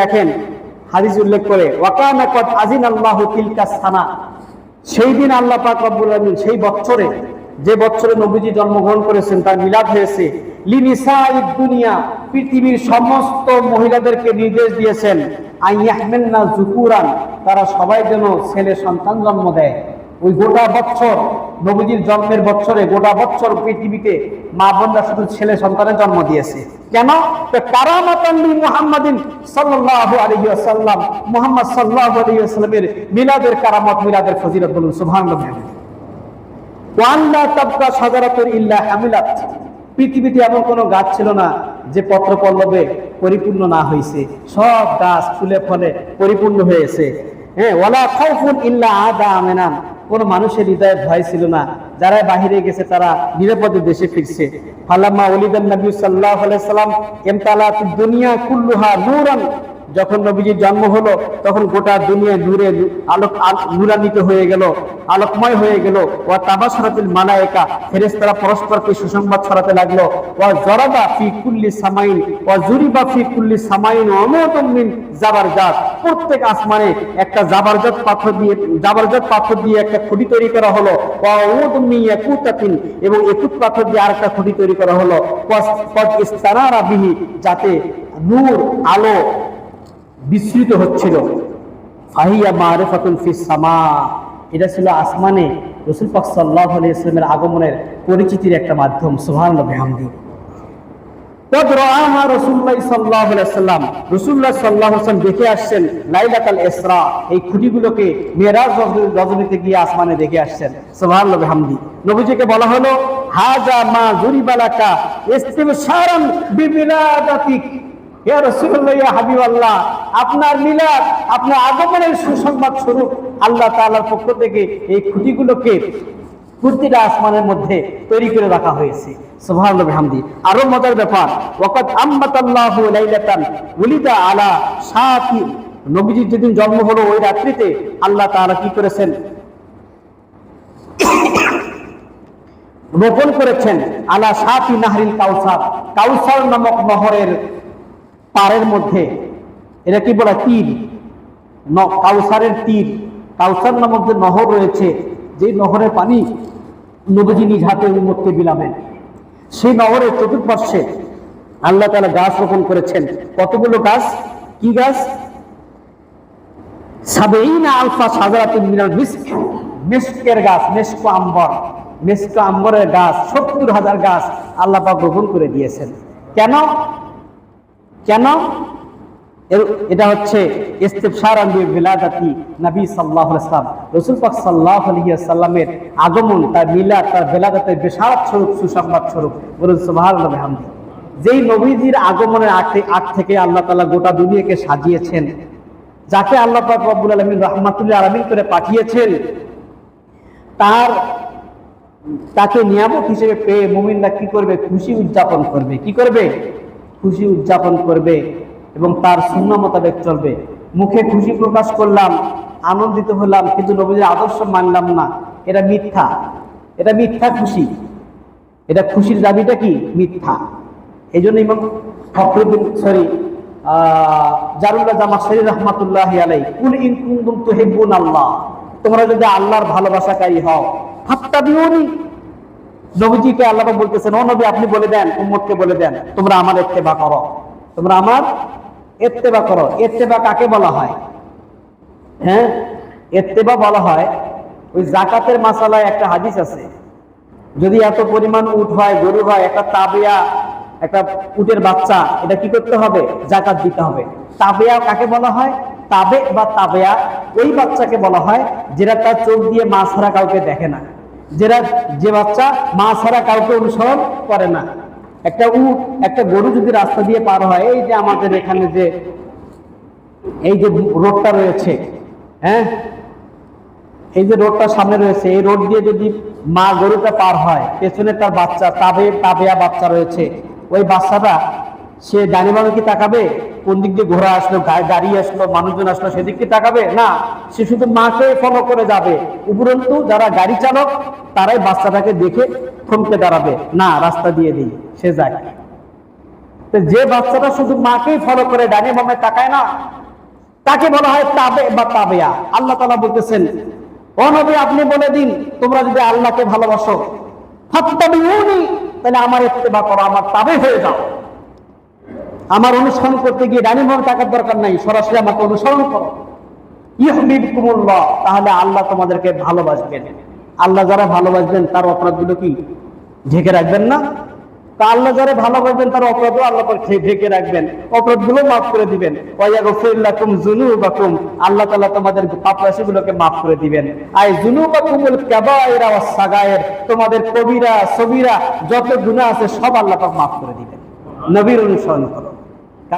লেখেন হাদিস উল্লেখ করে সেই দিন আল্লাহ সেই বছরে, যে বছরে নবীজি জন্মগ্রহণ করেছেন, তার মিলাদ হয়েছে দুনিয়া, পৃথিবীর সমস্ত মহিলাদেরকে নির্দেশ দিয়েছেন তারা সবাই যেন ছেলে সন্তান জন্ম দেয়। ওই গোটা বছর নবীজির জন্মের বছরে গোটা বছর পৃথিবীতে মা বোনরা শুধু ছেলে সন্তানের জন্ম দিয়েছে। কেন? ওয়াসাল্লামের মিলাদের বলুন পৃথিবীতে এমন কোনো গাছ ছিল না যে পত্র পল্লবে পরিপূর্ণ না হয়েছে সব গাছ ফুলে ফলে পরিপূর্ণ হয়েছে। হ্যাঁ খাউফুন ইল্লা আদা আমেনান। কোন মানুষের হৃদয়ের ভয় ছিল না। যারা বাহিরে গেছে, তারা নিরাপদে দেশে ফিরছে। ফালাম্মা ওলিদান নবী সাল্লাহ সাল্লাম এমতালা দুনিয়া কুল্লুহা নূরান যখন নবীজির জন্ম হলো, তখন গোটা দুনিয়া নূরে আলোক আল- নূরান্বিত হয়ে গেল, আলোকময় হয়ে গেল। ও তাবা তাবাসরাতিল মালায়েকা, ফেরেশতারা পরস্পরকে সুসংবাদ ছড়াতে লাগল। ও জরাবা ফি কুল্লি সামাইন ও জুরিবা ফি কুল্লি সামাইন অমতম মিন জাবারজাত। প্রত্যেক আসমানে একটা জাবারজাত পাথর দিয়ে, জাবারজাত পাথর দিয়ে একটা খুঁটি তৈরি করা হলো। ও উমতম মিন ইয়াকুতাতিন, এবং একুত পাথর দিয়ে আরেকটা খুঁটি তৈরি করা হলো। কদ ইস্তানারা বিহি, যাতে নূর, আলো বিস্তৃত হচ্ছিল। ফাহিয়া মারেফাতুল ফিস সামা, এটা ছিল আসমানে রসুল পাক সাল্লাহ ইসলামের আগমনের পরিচিতির একটা মাধ্যম, সুবহানাল্লাহ বিহামদি। দেখে আসছেন ইসরা, এই খুঁটিগুলোকে দেখে আসছেন বলা হলো মা আপনার মিলাদ, আপনার আগমনের সুসংবাদ স্বরূপ আল্লাহ তাআলার পক্ষ থেকে এই খুঁটিগুলোকে প্রতিটা আসমানের মধ্যে তৈরি করে রাখা হয়েছে। আরও মজার ব্যাপার, ওয়াকাদ আম্মাতাল্লাহু লাইলাতান উলিদা আলা সাতি নবীজির যেদিন জন্ম হলো, ওই রাত্রিতে আল্লাহ তাআলা কি করেছেন? রোপণ করেছেন আলা সাতি নাহরিল কাউসার। কাউসার নামক নহরের পাড়ের মধ্যে। এটা কি বলে তীর? কাউসারের তীর। কাউসার নামক যে নহর রয়েছে যে নহরের পানি নবীজি নিজ হাতে উন্মতকে বিলাবেন। সেই নহরের চতুর্পার্শ্বে আল্লাহ তাআলা গাছ রোপণ করেছেন। কতগুলো গাছ? কি গাছ? সাবেইনা আলফা সাজারাতুন মিনাল মিস্ক। মিস্কের গাছ, মেস্ক আম্বর। মেস্ক আম্বরের গাছ, সত্তর হাজার গাছ আল্লাহ পাক রোপণ করে দিয়েছেন। কেন? কেন? এটা হচ্ছে ইস্তেফসার আম্বি বিলাদাতি নবী সাল্লাহ ইসলাম রসুল পাক সাল্লাহ আলহি সাল্লামের আগমন, তার মিলাদ, তার বেলাদাতের বেশারত স্বরূপ, সুসংবাদ স্বরূপ। বলুন সুবাহ যেই নবীজির আগমনের আগ থেকে আল্লাহ তাআলা গোটা দুনিয়াকে সাজিয়েছেন, যাকে আল্লাহ পাক রব্বুল আলমিন রহমাতুল্লাহ আলমিন করে পাঠিয়েছেন, তার, তাকে নিয়ামক হিসেবে পেয়ে মুমিনরা কি করবে? খুশি উদযাপন করবে। কি করবে? খুশি উদযাপন করবে এবং তার শূন্য মোতাবেক চলবে। মুখে খুশি প্রকাশ করলাম, আনন্দিত হলাম, কিন্তু নবীদের আদর্শ মানলাম না। এটা মিথ্যা। এটা মিথ্যা খুশি। এটা খুশির দাবিটা কি? মিথ্যা। এই জন্য ইমাম ফখরুদ্দিন সরি জারুল্লাহ জামা শরীর রহমাতুল্লাহ আলাই কুল ইন তুহিব্বুন আল্লাহ তোমরা যদি আল্লাহর ভালোবাসাকারী হও ফাত্তাবিউনি নবীজিকে আল্লাহ বলতেছেন, ও নবী, আপনি বলে দেন, উম্মতকে বলে দেন, তোমরা আমার ইত্তেবা করো। তোমরা আমার ইত্তেবা করো। ইত্তেবা কাকে বলা হয়? হ্যাঁ? ইত্তেবা বলা হয়, ওই জাকাতের মাসালায় একটা হাদিস আছে। যদি এত পরিমাণ উট হয়, গরু হয়, একটা তাবিয়া, একটা উটের বাচ্চা, এটা কি করতে হবে? জাকাত দিতে হবে। তাবেয়া কাকে বলা হয়? তাবে বা তাবেয়া, ওই বাচ্চাকে বলা হয়, যেটা তার চোখ দিয়ে মাছ ছাড়া কাউকে দেখে না। যেটা যে বাচ্চা মা ছাড়া কাউকে অনুসরণ করে না। একটা উট, একটা গরু যদি রাস্তা দিয়ে পার হয়, এই যে আমাদের এখানে যে, এই যে রোডটা রয়েছে হ্যাঁ? এই যে রোডটা সামনে রয়েছে, এই রোড দিয়ে যদি মা গরুটা পার হয়, পেছনে তার বাচ্চা, তাবে, তাবেয়া বাচ্চা রয়েছে, ওই বাচ্চাটা সে ডানি বামে কি তাকাবে? কোন দিক দিয়ে ঘোড়া আসলো গাড়ি আসলো, মানুষজন আসলো, সেদিক কি তাকাবে? না, সে শুধু মাকে ফলো করে যাবে। উপরন্তু যারা গাড়ি চালক, তারাই বাচ্চাটাকে দেখে থমকে দাঁড়াবে। না, রাস্তা দিয়ে দিই, সে তো যে বাচ্চাটা শুধু মাকেই ফলো করে ডানে বামে তাকায় না, তাকে বলা হয় তাবে বা তাবেয়া। আল্লাহ তালা বলতেছেন, ও নবী, আপনি বলে দিন, তোমরা যদি আল্লাহকে ভালোবাসো তাহলে আমার ইত্তেবা করো, আমার তাবে হয়ে যাও। আমার অনুসরণ করতে গিয়ে ডানি বামে টাকার দরকার নাই, সরাসরি আমাকে অনুসরণ করো। ইহবিবকুমুল্লাহ তাহলে আল্লাহ তোমাদেরকে ভালোবাসবেন। আল্লাহ যারা ভালোবাসবেন, তার অপরাধগুলো কি? ঢেকে রাখবেন না? তা আল্লাহ যারা ভালোবাসবেন, তার অপরাধও আল্লাহ ঢেকে রাখবেন। অপরাধগুলো মাফ করে দিবেন। আল্লাহ তাআলা তোমাদের পাপ রাশিগুলোকে মাফ করে দিবেন। আই যুনুবাকুমুল কাবায়রা ওয়াস সাগায়ের, তোমাদের কবিরা, সবিরা, যত গুনাহ আছে, সব আল্লাহ পাক মাফ করে দিবেন। নবীর অনুসরণ করো।